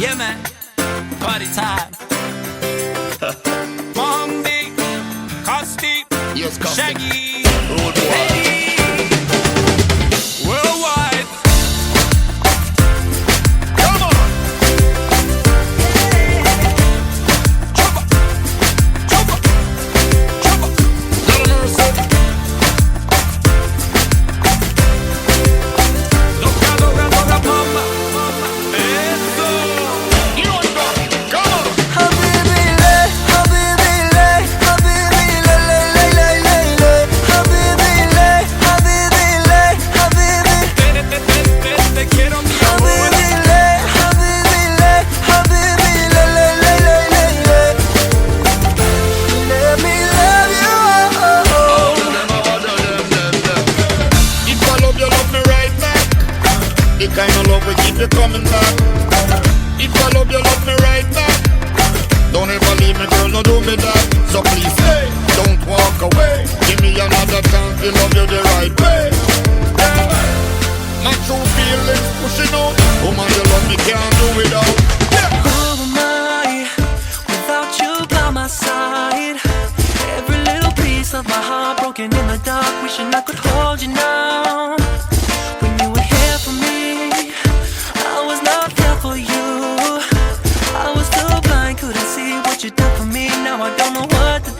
Yeah, man, party time. Mom, big, Costi, yes, Shaggy. The kind of love we keep you coming back. If I love you, love me right back. Don't ever leave me, girl, no do me that. So please, hey, don't walk away. Give me another chance to love you the right way. Yeah. My true feelings pushing out. Oh my, you love me, can't do without. Who am I without you by my side? Every little piece of my heart broken in the dark, wishing I could hold you now. me now, I don't know what to do.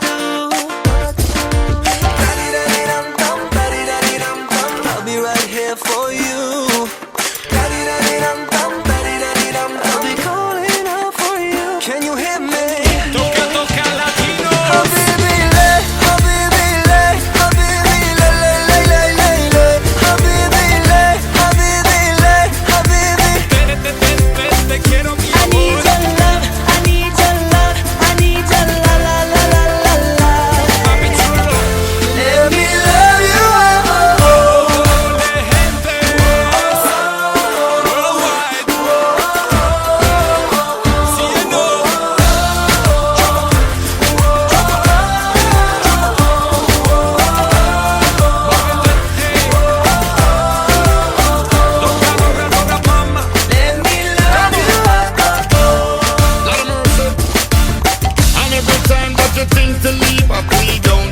The things to leave, but we don't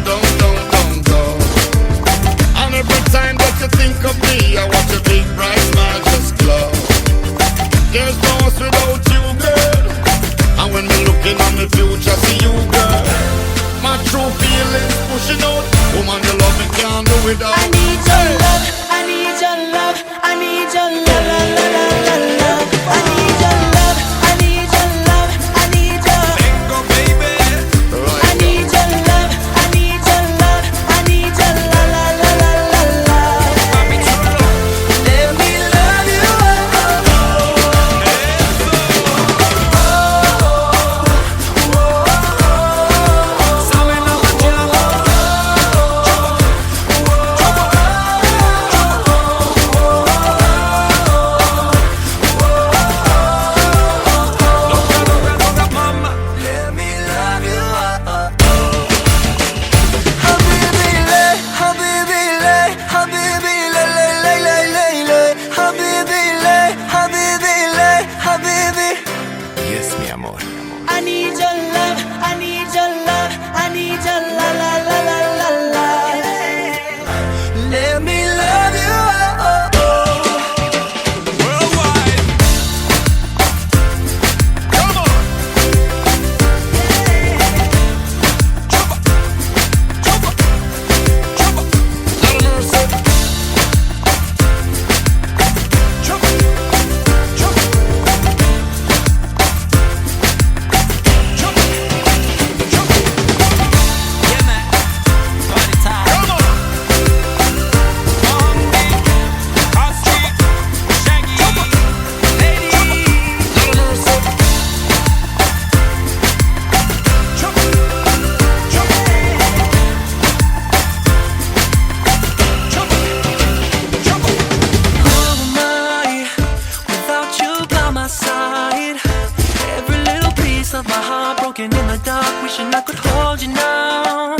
dark, wishing I could hold you now.